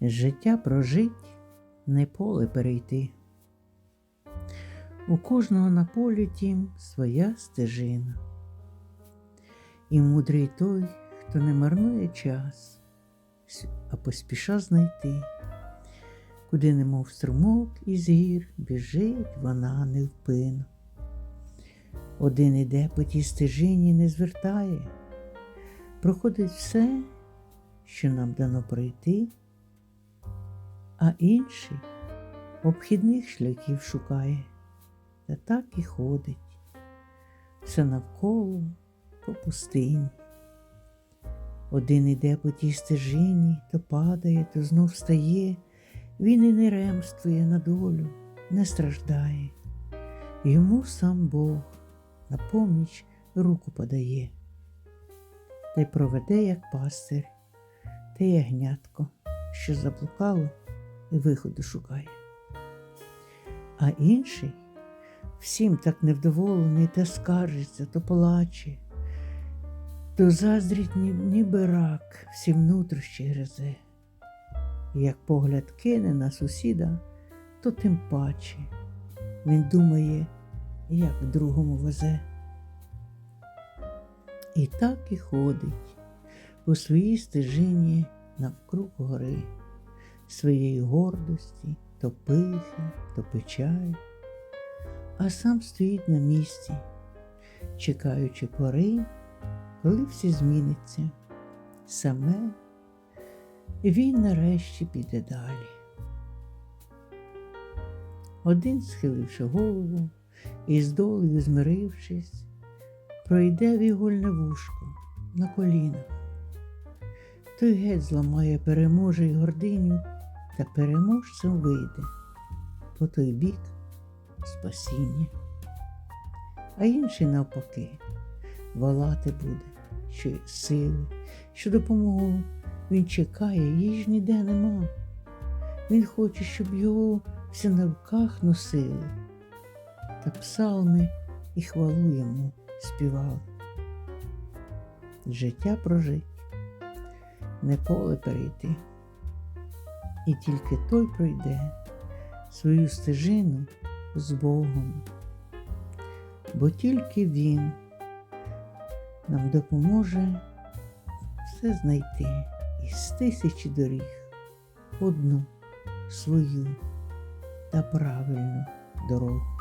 Життя прожить, не поле перейти. У кожного на полі тім своя стежина. І мудрий той, хто не марнує час, а поспіша знайти, куди немов струмок із гір біжить вона невпинно. Один іде по тій стежині, не звертає, проходить все, що нам дано пройти, а інший обхідних шляхів шукає, та так і ходить, все навколо по пустині. Один іде по тій стежині, то падає, то знов встає, він і не ремствує на долю, не страждає. Йому сам Бог на поміч руку подає, та й проведе, як пастир, те ягнятко, що заблукало виходу шукає. А інший всім так невдоволений, та скаржиться, то плаче, то заздрить ні- ніби рак, всім нутрощі гризе. Як погляд кине на сусіда, то тим паче він думає, як другому везе. І так і ходить по своїй стежині навкруг гори, своєї гордості, то пихи, то печаль, а сам стоїть на місці, чекаючи пори, коли все зміниться, саме він нарешті піде далі. Один, схиливши голову і з долею змирившись, пройде в ігольне вушко на колінах. Той геть зламає, переможе й гординю, та переможцем вийде по той бік спасіння. А інший навпаки волати буде, що сили, що допомогу він чекає, її ж ніде нема. Він хоче, щоб його всі на руках носили, та псалми і хвалу йому співали. Життя прожить, не поле перейти, і тільки той пройде свою стежину з Богом, бо тільки Він нам допоможе все знайти із тисячі доріг одну свою та правильну дорогу.